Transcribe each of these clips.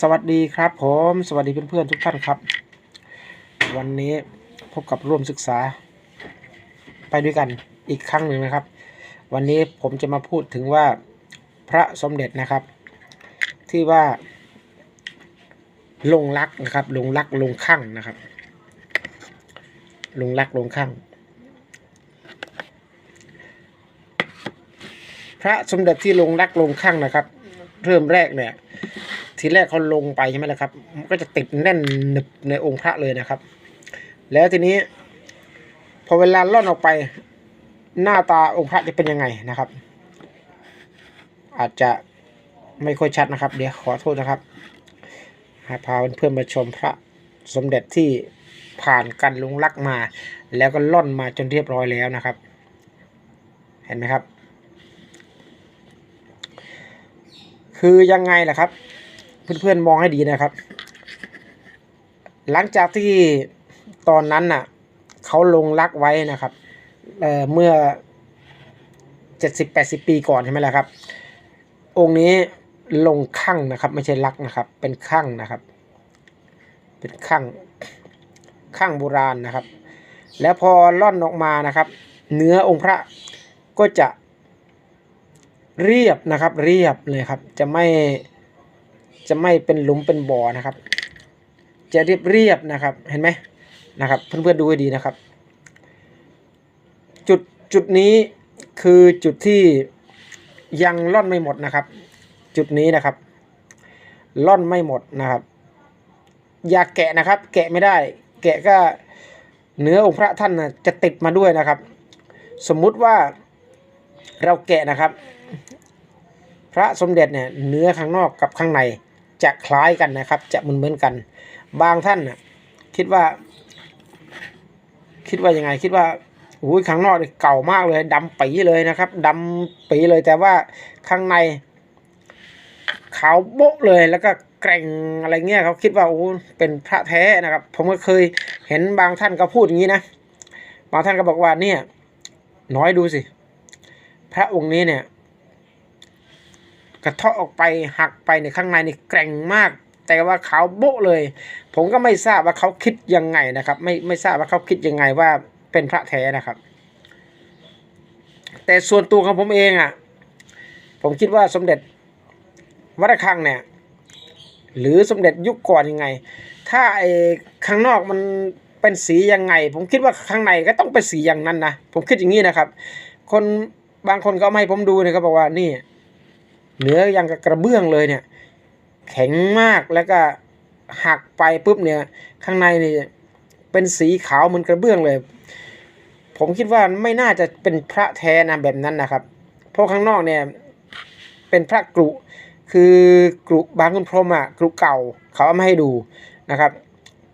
สวัสดีครับผมสวัสดีเพื่อนๆทุกท่านครับ วันนี้พบกับร่วมศึกษา ไปด้วยกันอีกครั้งหนึ่งนะครับ วันนี้ผมจะมาพูดถึงว่าพระสมเด็จนะครับ ที่ว่าลงรักนะครับลงรักลงข้างนะครับ ลงรักลงข้างพระสมเด็จที่ลงรักลงข้างนะครับ เริ่มแรกเนี่ย ทีแรกเขาลงไปใช่ไหมล่ะครับ มันก็จะติดแน่นหนึบในองค์พระเลยนะครับ แล้วทีนี้ พอเวลาล่อนออกไป หน้าตาองค์พระจะเป็นยังไงนะครับ อาจจะไม่ค่อยชัดนะครับ เดี๋ยวขอโทษนะครับให้พาเพื่อนมาชมพระสมเด็จที่ผ่านการลุงลักมา แล้วก็ล่อนมาจนเรียบร้อยแล้วนะครับ เห็นไหมครับ คือยังไงล่ะครับ เพื่อนๆมองให้ดีนะครับ หลังจากที่ตอนนั้นน่ะเขาลงรักไว้นะครับเเมื่อเจ็ดสิบแปดสิบปีก่อนใช่ไหมล่ะครับ องค์นี้ลงข้างนะครับ ไม่ใช่รักนะครับ เป็นข้างนะครับ เป็นข้างข้างโบราณนะครับ แล้วพอล่อนออกมานะครับ เนื้อองค์พระก็จะเรียบนะครับ เรียบเลยครับ จะไม่ จะไม่เป็นหลุมเป็นบ่อนะครับ จะเรียบเรียบนะครับ เห็นไหมนะครับ เพื่อนๆดูให้ดีนะครับ จุดจุดนี้คือจุดที่ยังล่อนไม่หมดนะครับ จุดนี้นะครับ ล่อนไม่หมดนะครับ อย่าแกะนะครับ แกะไม่ได้ แกะก็เนื้อองค์พระท่านนะจะติดมาด้วยนะครับ สมมุติว่าเราแกะนะครับ พระสมเด็จเนี่ยเนื้อข้างนอกกับข้างใน จะคล้ายกันนะครับ จะเหมือนเหมือนกัน บางท่านน่ะคิดว่า คิดว่ายังไง คิดว่าอุ้ยข้างนอกเก่ามากเลยดำปีเลยนะครับดำปีเลยแต่ว่าข้างในขาวโบ๊ะเลยแล้วก็แกร่งอะไรเงี้ยเขาคิดว่าโอ้เป็นพระแท้นะครับ ผมก็เคยเห็นบางท่านก็พูดอย่างนี้นะบางท่านก็บอกว่าเนี่ย น้อยดูสิ พระองค์นี้เนี่ย กระเทาะออกไปหักไปในข้างในนี่แกร่งมาก แต่ว่าขาวโบ๊ะเลย ผมก็ไม่ทราบว่าเขาคิดยังไงนะครับ ไม่ไม่ทราบว่าเขาคิดยังไงว่าเป็นพระแท้นะครับ แต่ส่วนตัวของผมเองอะ ผมคิดว่าสมเด็จวัดระฆังเนี่ย หรือสมเด็จยุคก่อนยังไง ถ้าไอ้ข้างนอกมันเป็นสียังไง ผมคิดว่าข้างในก็ต้องเป็นสีอย่างนั้นนะผมคิดอย่างนี้นะครับ คนบางคนก็เอามาให้ผมดูเนี่ยเขาบอกว่านี่ เนื้อยังกับกระเบื้องเลยเนี่ย แข็งมากแล้วก็หักไปปุ๊บเนี่ย ข้างในนี่เป็นสีขาวเหมือนกระเบื้องเลย ผมคิดว่าไม่น่าจะเป็นพระแท้นะแบบนั้นนะครับ เพราะข้างนอกเนี่ย เป็นพระกรุคือกรุบางคุณพรมอะกรุเก่าเขาเอามาให้ดูนะครับ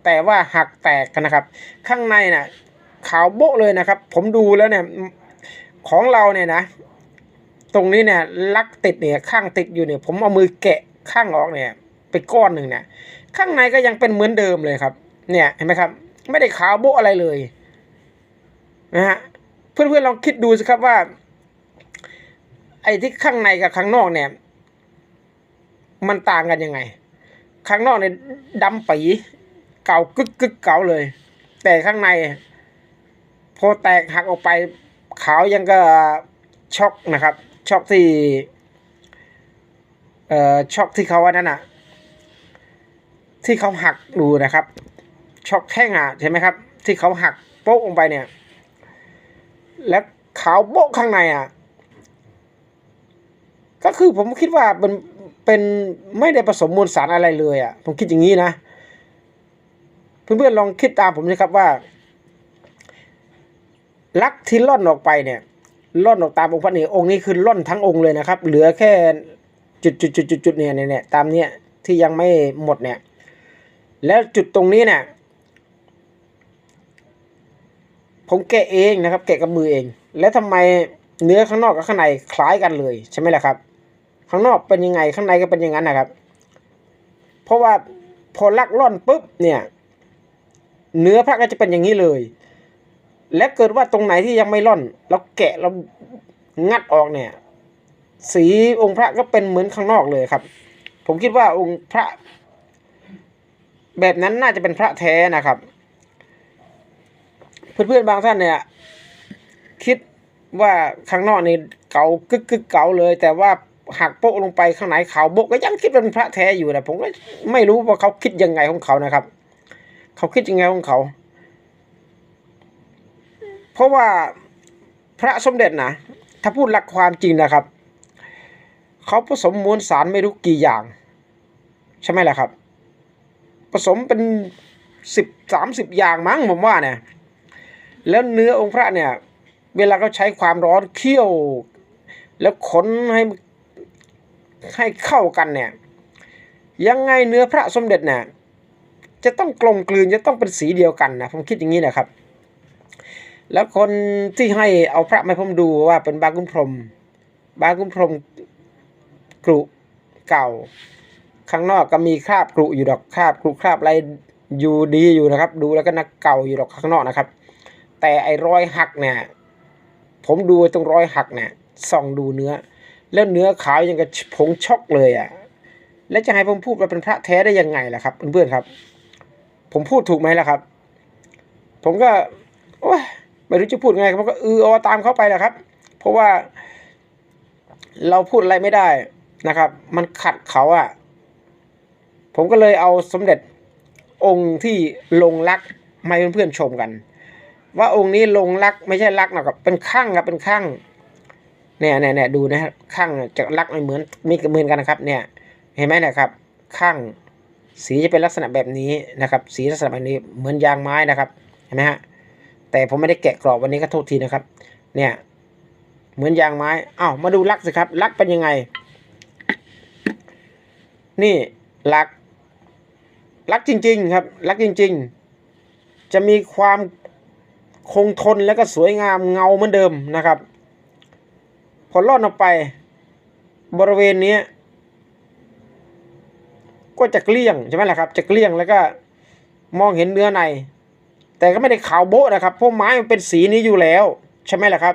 แต่ว่าหักแตกกันนะครับ ข้างในน่ะขาวโบ๊ะเลยนะครับ ผมดูแล้วเนี่ยของเราเนี่ยนะ ตรงนี้เนี่ยลักติดเนี่ยข้างติดอยู่เนี่ยผมเอามือแกะข้างออกเนี่ยไปก้อนหนึ่งเนี่ยข้างในก็ยังเป็นเหมือนเดิมเลยครับ เนี่ยเห็นไหมครับ ไม่ได้ขาวโบอะไรเลยนะฮะเพื่อนๆลองคิดดูสิครับว่า ไอ้ที่ข้างในกับข้างนอกเนี่ย มันต่างกันยังไง ข้างนอกเนี่ยดำปีเก่ากึกกึกเก่าเลย แต่ข้างใน พอแตกหักออกไปขาวยังก็ช็อกนะครับ ช็อกที่เอ่อช็อกที่เขาอันนั้นอะที่เขาหักดูนะครับ ช็อกแท่งอะใช่ไหมครับ ที่เขาหักโป๊กลงไปเนี่ย แล้วขาวโป๊กข้างในอะก็คือผมคิดว่าเป็นเป็นไม่ได้ผสมมวลสารอะไรเลยอะผมคิดอย่างนี้นะเพื่อนๆลองคิดตามผมนะครับว่า ลักที่ล่อนออกไปเนี่ย ล่อนออกตามองค์พระนี่องค์นี้คือล่อนทั้งองค์เลยนะครับ เหลือแค่จุดจุดจุดจุดจุดเนี่ยเนี่ยเนี่ยตามเนี้ยที่ยังไม่หมดเนี่ย แล้วจุดตรงนี้เนี่ยผมแกะเองนะครับ แกะกับมือเอง แล้วทำไมเนื้อข้างนอกกับข้างในคล้ายกันเลยใช่ไหมล่ะครับ ข้างนอกเป็นยังไงข้างในก็เป็นอย่างนั้นนะครับ เพราะว่าพอลักล่อนปุ๊บเนี่ย เนื้อพระก็จะเป็นอย่างนี้เลย และเกิดว่าตรงไหนที่ยังไม่ร่อน เราแกะเรางัดออกเนี่ย สีองค์พระก็เป็นเหมือนข้างนอกเลยครับ ผมคิดว่าองค์พระ แบบนั้นน่าจะเป็นพระแท้นะครับ เพื่อนๆบางท่านเนี่ย คิดว่าข้างนอกนี่เก่ากึกกึกเก่าเลย แต่ว่าหักโป๊ะลงไปข้างในขาวโบกก็ยังคิดว่าเป็นพระแท้อยู่นะผมก็ไม่รู้ว่าเขาคิดยังไงของเขานะครับ เขาคิดยังไงของเขา ราะว่าพระสมเด็จนะถ้าพูดหลักความจริงนะครับ เขาผสมมวลสารไม่รู้กี่อย่าง ใช่ไหมล่ะครับ ผสมเป็นสิบสามสิบอย่างมั้งผมว่าเนี่ยแล้วเนื้อองค์พระเนี่ย เวลาเขาใช้ความร้อนเคี่ยว แล้วขนให้ให้เข้ากันเนี่ย ยังไงเนื้อพระสมเด็จเนี่ยจะต้องกลมกลืนจะต้องเป็นสีเดียวกันนะผมคิดอย่างนี้นะครับ แล้วคนที่ให้เอาพระมาผมดูว่าเป็นบางกุมพรม บางกุมพรมกรุเก่า ข้างนอกก็มีคราบกรุอยู่ดอกคราบกรุคราบอะไรอยู่ดีอยู่นะครับ ดูแล้วก็นักเก่าอยู่ดอกข้างนอกนะครับ แต่ไอ้รอยหักเนี่ยผมดูตรงรอยหักเนี่ยส่องดูเนื้อ แล้วเนื้อขาวยังกับผงช็อกเลยอะแล้วจะให้ผมพูดว่าเป็นพระแท้ได้ยังไงล่ะครับเพื่อนๆครับ ผมพูดถูกไหมล่ะครับ ผมก็โอ้ย ไม่รู้จะพูดไงผมก็เออเอาตามเขาไปแหละครับ เพราะว่าเราพูดอะไรไม่ได้นะครับ มันขัดเขาอะ ผมก็เลยเอาสมเด็จองค์ที่ลงรักมาให้เพื่อนๆชมกัน ว่าองค์นี้ลงรักไม่ใช่รักนะครับเป็นข้างครับเป็นข้างเนี่ยเนี่ยเนี่ยดูนะครับข้างจะรักไม่เหมือนม่เหมือนกันนะครับ เนี่ยเห็นไหมนะครับข้างสีจะเป็นลักษณะแบบนี้นะครับ สีลักษณะแบบนี้เหมือนยางไม้นะครับเห็นไหมฮะ แต่ผมไม่ได้แกะกรอบวันนี้ก็โทษทีนะครับ เนี่ยเหมือนยางไม้อ้าวมาดูลักสิครับ ลักเป็นยังไง นี่ลัก ลักจริง ๆ ครับ ลักจริง ๆ จะมีความคงทนแล้วก็สวยงามเงาเหมือนเดิมนะครับ พอล่อนออกไป บริเวณนี้ก็จะเกลี้ยงใช่ไหมล่ะครับ จะเกลี้ยงแล้วก็มองเห็นเนื้อใน แต่ก็ไม่ได้ขาวโบ๊ะนะครับเพราะไม้มันเป็นสีนี้อยู่แล้ว ใช่ไหมล่ะครับ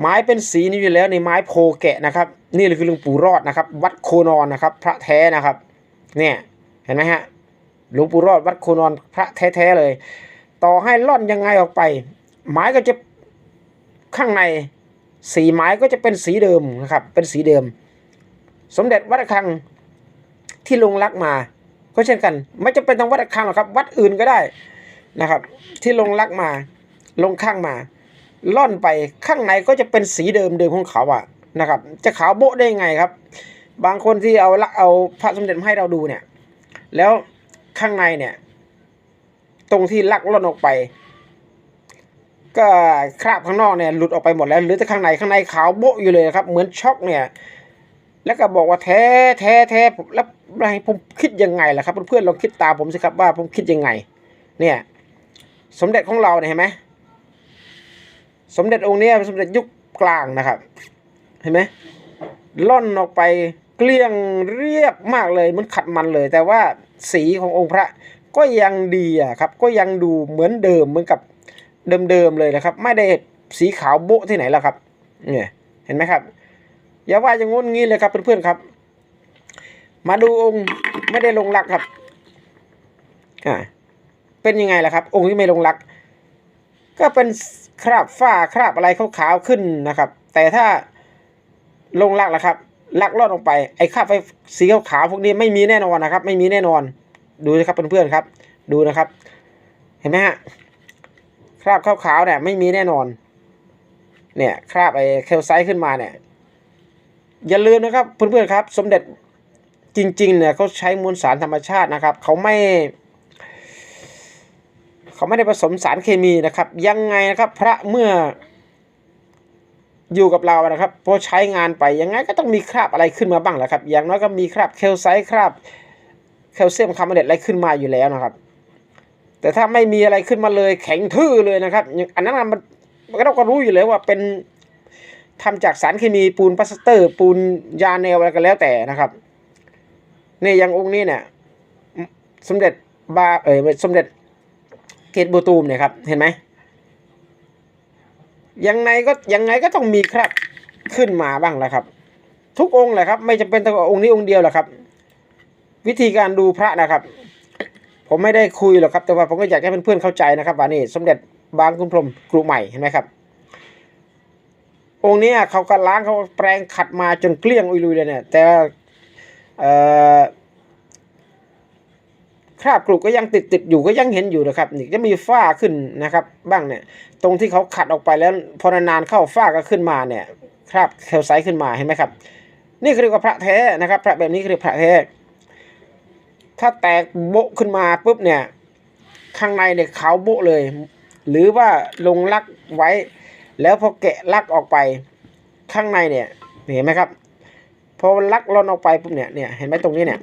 ไม้เป็นสีนี้อยู่แล้วในไม้โพแกะนะครับ นี่เลยคือหลวงปู่รอดนะครับ วัดโคนอนนะครับ พระแท้นะครับ เนี่ยเห็นไหมฮะหลวงปู่รอดวัดโคนอนพระแท้ๆเลย ต่อให้ล่อนยังไงออกไป ไม้ก็จะข้างในสีไม้ก็จะเป็นสีเดิมนะครับ เป็นสีเดิม สมเด็จวัดระฆังที่ลงรักมาก็เช่นกัน ไม่จะเป็นต้องวัดระฆังหรอกครับ วัดอื่นก็ได้ นะครับ ที่ลงรักมา ลงข้างมา ล่อนไปข้างในก็จะเป็นสีเดิมเดิมของเขาอะนะครับ จะขาวโบ๊ะได้ยังไงครับ บางคนที่เอาละเอาพระสมเด็จมาให้เราดูเนี่ย แล้วข้างในเนี่ย ตรงที่ลักล่อนออกไป ก็คราบข้างนอกเนี่ยหลุดออกไปหมดแล้วหลือแต่ข้างในข้างในขาวโบ๊ะอยู่เลยครับ เหมือนช็อกเนี่ยแล้วก็บอกว่าแท้แท้แท้ผมแล้วผมคิดยังไงล่ะครับเพื่อนๆลองคิดตามผมสิครับว่าผมคิดยังไง เนี่ย สมเด็จของเราเนี่ยเห็นไหมสมเด็จองค์นี้เป็นสมเด็จยุคกลางนะครับ เห็นไหมล่อนออกไปเกลี้ยงเรียบมากเลยเหมันขัดมันเลย แต่ว่าสีขององค์พระก็ยังดีอะครับ ก็ยังดูเหมือนเดิมเหมือนกับเดิมๆเลยนะครับ ไม่ได้สีขาวโบ๊ะที่ไหนแล้วครับเนี่ยเห็นไหมครับ อย่าว่าอย่างงนงี้เลยครับเพื่อนๆครับ มาดูองค์ไม่ได้ลงรักครับอ่า เป็นยังไงล่ะครับ องค์ที่ไม่ลงรัก ก็เป็นคราบฝ้าคราบอะไรขาวๆขึ้นนะครับ แต่ถ้าลงรักล่ะครับลักลอดลงไปไอ้คราบไฟสีขาวๆพวกนี้ไม่มีแน่นอนนะครับ ไม่มีแน่นอน ดูนะครับเพื่อนๆครับ ดูนะครับ เห็นไหมฮะคราบขาวๆเนี่ยไม่มีแน่นอน เนี่ยคราบไอ้เคลไซต์ขึ้นมาเนี่ย อย่าลืมนะครับเพื่อนๆครับ สมเด็จจริงๆเนี่ยเขาใช้มวลสารธรรมชาตินะครับ เขาไม่ เขาไม่ได้ผสมสารเคมีนะครับ ยังไงนะครับ พระเมื่ออยู่กับเรานะครับพอใช้งานไปยังไงก็ต้องมีคราบอะไรขึ้นมาบ้างแหละครับ อย่างน้อยก็มีคราบเคลไซต์คราบแคลเซียมคาร์บอเนตอะไรขึ้นมาอยู่แล้วนะครับ แต่ถ้าไม่มีอะไรขึ้นมาเลยแข็งทื่อเลยนะครับอย่างอันนั้นมันมันก็เราก็รู้อยู่แล้วว่าเป็นทำจากสารเคมีปูนพลาสเตอร์ ปูนยาแนวอะไรก็แล้วแต่นะครับนี่อย่างองค์นี้เนี่ย สมเด็จบาเออสมเด็จ เกตบูตูมเนี่ยครับ เห็นไหมยังไงก็ยังไงก็ต้องมีครับขึ้นมาบ้างแหละครับ ทุกองค์แหละครับ ไม่จำเป็นต้ององค์นี้องค์เดียวแหละครับ วิธีการดูพระนะครับ ผมไม่ได้คุยหรอกครับ แต่ว่าผมก็อยากให้เพื่อนๆเข้าใจนะครับว่านี่สมเด็จบางคุณพรมกรุใหม่เห็นไหมครับ องค์นี้เขาก็ล้างเขาแปรงขัดมาจนเกลี้ยงอุยลุยเลยเนี่ย แต่เอ่อ คราบกรุก็ยังติดติดอยู่ก็ยังเห็นอยู่นะครับนี่จะมีฝ้าขึ้นนะครับ บ้างเนี่ยตรงที่เขาขัดออกไปแล้วพอนานๆเข้าฝ้าก็ขึ้นมาเนี่ยคราบเคลไซต์ขึ้นมาเห็นไหมครับ นี่คือเรียกว่าพระแท้นะครับ พระแบบนี้คือเรียกพระแท้ถ้าแตกโบะขึ้นมาปุ๊บเนี่ยข้างในเนี่ยขาวโบะเลย หรือว่าลงลักไว้ แล้วพอแกะลักออกไปข้างในเนี่ยเห็นไหมครับพอลักล่อนออกไปปุ๊บเนี่ยเนี่ยเห็นไหมตรงนี้เนี่ย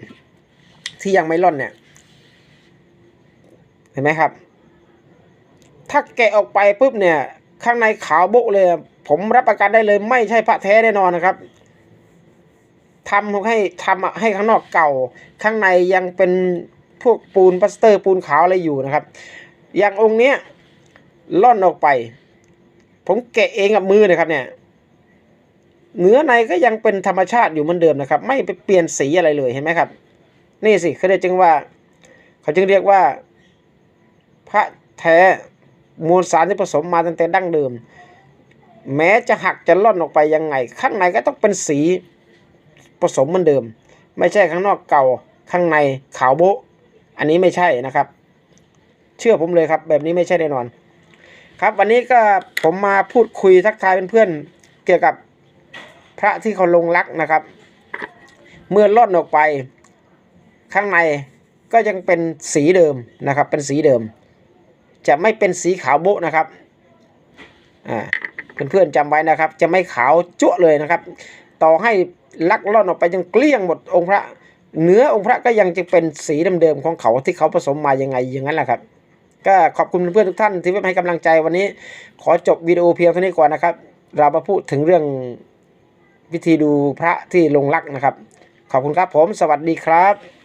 ที่ยังไม่ล่อนเนี่ย เห็นไหมครับ ถ้าแกะออกไปปุ๊บเนี่ย ข้างในขาวโบะเลย ผมรับประกันได้เลย ไม่ใช่พระแท้แน่นอนนะครับทำให้ทำให้ข้างนอกเก่า ข้างในยังเป็นพวกปูนปลาสเตอร์ ปูนขาวอะไรอยู่นะครับ อย่างองค์เนี้ยล่อนออกไป ผมแกะเองกับมือนะครับเนี่ยเนื้อในก็ยังเป็นธรรมชาติอยู่เหมือนเดิมนะครับ ไม่ไปเปลี่ยนสีอะไรเลยเห็นไหมครับ นี่สิเขาเรียกจึงว่า เขาจึงเรียกว่า พระแท้มวลสารที่ผสมมาตั้งแต่ดั้งเดิม แม้จะหักจะล่อนออกไปยังไง ข้างในก็ต้องเป็นสีผสมเหมือนเดิม ไม่ใช่ข้างนอกเก่าข้างในขาวโบอันนี้ไม่ใช่นะครับ เชื่อผมเลยครับ แบบนี้ไม่ใช่แน่นอน ครับวันนี้ก็ผมมาพูดคุยทักทายเพื่อนๆเกี่ยวกับพระที่เขาลงรักนะครับ เมื่อล่อนออกไป ข้างในก็ยังเป็นสีเดิมนะครับ เป็นสีเดิม จะไม่เป็นสีขาวโบะนะครับอ่าเพื่อนๆจำไว้นะครับ จะไม่ขาวจั่วเลยนะครับ ต่อให้ลักล่อนออกไปยังเกลี้ยงหมดองค์พระเนื้อองค์พระก็ยังจะเป็นสีเดิมๆของเขาที่เขาผสมมายังไงอย่างนั้นแหละครับ ก็ขอบคุณเพื่อนๆทุกท่านที่ให้กำลังใจวันนี้ ขอจบวิดีโอเพียงเท่านี้ก่อนนะครับ เรามาพูดถึงเรื่องวิธีดูพระที่ลงลักนะครับ ขอบคุณครับผม สวัสดีครับ